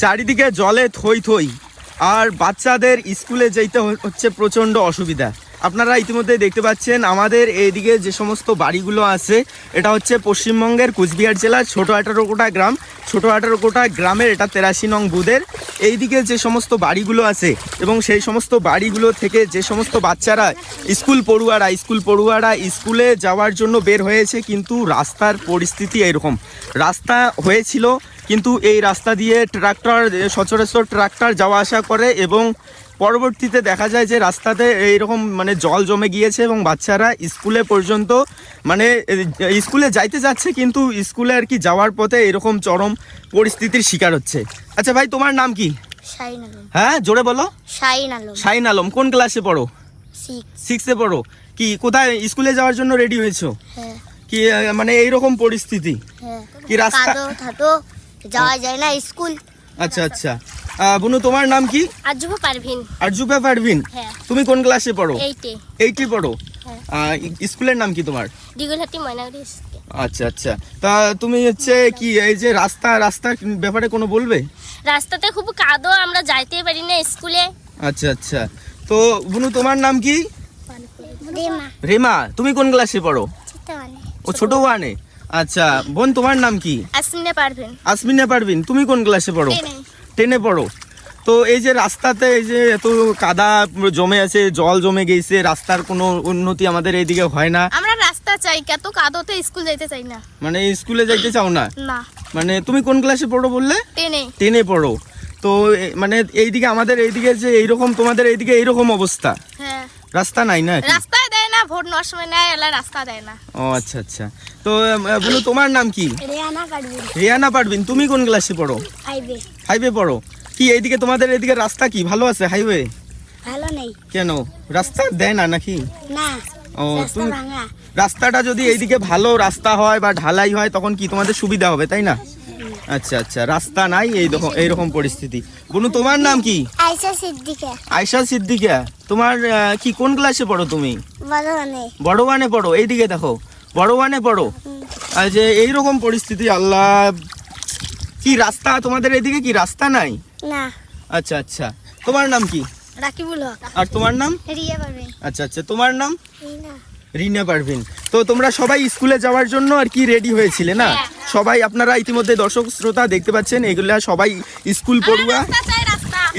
চারিদিকে জলে থই থই, আর বাচ্চাদের স্কুলে যেতে হচ্ছে প্রচণ্ড অসুবিধা। আপনারা ইতিমধ্যে দেখতে পাচ্ছেন, আমাদের এইদিকে যে সমস্ত বাড়িগুলো আছে, এটা হচ্ছে পশ্চিমবঙ্গের কুচবিহার জেলার ছোটো আঠারোকোটা গ্রাম। ছোটো আঠারোকোটা গ্রামের এটা তেরাশি নং বুধের। এইদিকে যে সমস্ত বাড়িগুলো আছে এবং সেই সমস্ত বাড়িগুলো থেকে যে সমস্ত বাচ্চারা স্কুল পড়ুয়ারা স্কুল পড়ুয়ারা স্কুলে যাওয়ার জন্য বের হয়েছে, কিন্তু রাস্তার পরিস্থিতি এরকম। রাস্তা হয়েছিল কিন্তু এই রাস্তা দিয়ে ট্রাক্টর সচরাচর ট্রাক্টর যাওয়া আসা করে এবং পরবর্তীতে দেখা যায় যে রাস্তাতে এইরকম মানে জল জমে গিয়েছে এবং বাচ্চারা স্কুলে পর্যন্ত মানে স্কুলে যাইতে যাচ্ছে কিন্তু স্কুলে আর কি যাওয়ার পথে এরকম চরম পরিস্থিতির শিকার হচ্ছে। আচ্ছা ভাই তোমার নাম কি? হ্যাঁ জোরে বলো। শাইন আলম। কোন ক্লাসে পড়ো? সিক্সে পড়ো। কি কোথায় স্কুলে যাওয়ার জন্য রেডি হয়েছো? হ্যাঁ। কি মানে এইরকম পরিস্থিতি? হ্যাঁ। কি রাস্তা- যাওয়া যায় না স্কুল। আচ্ছা আচ্ছা। বুনু তোমার নাম কি? আজব পারভিন। আরজুপা পারভিন। তুমি কোন ক্লাসে পড়ো? এইটে এইটি পড়ো? হ্যাঁ। স্কুলের নাম কি তোমার? দিগুলহাটি ময়নাগুড়ি আচ্ছা আচ্ছা। তা তুমি হচ্ছে কি এই যে রাস্তা রাস্তার ব্যাপারে কোনো বলবে? রাস্তাতে খুব কাদো আমরা যাইতে পারি না স্কুলে। আচ্ছা আচ্ছা। তো বুনু তোমার নাম কি? রেমা। রেমা তুমি কোন ক্লাসে পড়ো? ও ছোট ওয়ানে। আচ্ছা বোন তোমার নাম কি? আসমিনে পারভিন। আসমিনা পারবিন তুমি কোন ক্লাসে পড়ো? টেনে পড়ো। তো এই যে রাস্তাতে এই যে এত কাদা জমে আছে জল জমে গেছে রাস্তার কোনো উন্নতি আমাদের এইদিকে হয় না। আমরা রাস্তা চাই কত কাদোতে স্কুল যাইতে চাই না। মানে স্কুলে যাইতে চাও না? না। মানে তুমি কোন ক্লাসে পড়ো বললে? টেনে টেনে পড়ো। তো মানে এইদিকে আমাদের এইদিকে যে এইরকম তোমাদের এইদিকে এইরকম অবস্থা। হ্যাঁ। রাস্তা নাই না রাস্তায় দেয় না ভোট নেওয়ার সময় নেয় এলা রাস্তা দেয় না। ও আচ্ছা আচ্ছা। তো বলো তোমার নাম কি? রিয়ানা পারবিন তুমি কোন ক্লাসে পড়ো? হাইওয়ে পড়ো। কি এইদিকে তোমাদের এইদিকে রাস্তা কি? ভালো আছে হাইওয়ে ভালো নেই। কেন? রাস্তা দেয় না নাকি? না ও তুমি রাস্তাটা যদি এইদিকে ভালো রাস্তা হয় বা ঢালাই হয় তখন কি তোমাদের সুবিধা হবে তাই না? আচ্ছা আচ্ছা রাস্তা নাই এই দেখো এইরকম পরিস্থিতি। বনু তোমার নাম কি? আয়সা সিদ্দিকা। আয়শা সিদ্দিকা। তোমার কি কোন ক্লাসে পড়ো তুমি? বড় ওয়ানে পড়ো এইদিকে দেখো। বড় মানে পড়ো আর যে এইরকম পরিস্থিতি আল্লাহ কি রাস্তা? তোমাদের এদিকে কি রাস্তা নাই? না। আচ্ছা আচ্ছা। তোমার নাম কি? রাকিবুল হক। আর তোমার নাম? রিয়া পারভিন। আচ্ছা আচ্ছা। তোমার নাম? রিনা। পারভিন। তো তোমরা সবাই স্কুলে যাওয়ার জন্য আর কি রেডি হয়েছিলে না? হ্যাঁ। সবাই আপনারা ইতিমধ্যে দর্শক শ্রোতা দেখতে পাচ্ছেন এগুলা সবাই স্কুল পড়ুয়া।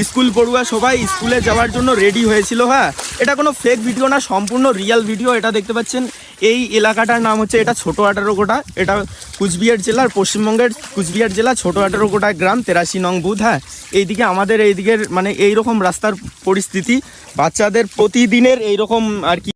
স্কুল পড়ুয়া সবাই স্কুলে যাওয়ার জন্য রেডি হয়েছিল হ্যাঁ? এটা কোনো ফেক ভিডিও না, সম্পূর্ণ রিয়াল ভিডিও এটা দেখতে পাচ্ছেন। এই এলাকাটার নাম হচ্ছে এটা ছোট আঠারোকোটা এটা কুচবিহার জেলার, পশ্চিমবঙ্গের কুচবিহার জেলা ছোট আঠারোকোটা গ্রাম, তেরাশি নং বুধ হ্যাঁ? এইদিকে আমাদের এইদিকের মানে এইরকম রাস্তার পরিস্থিতি, বাচ্চাদের প্রতিদিনের এইরকম আর কি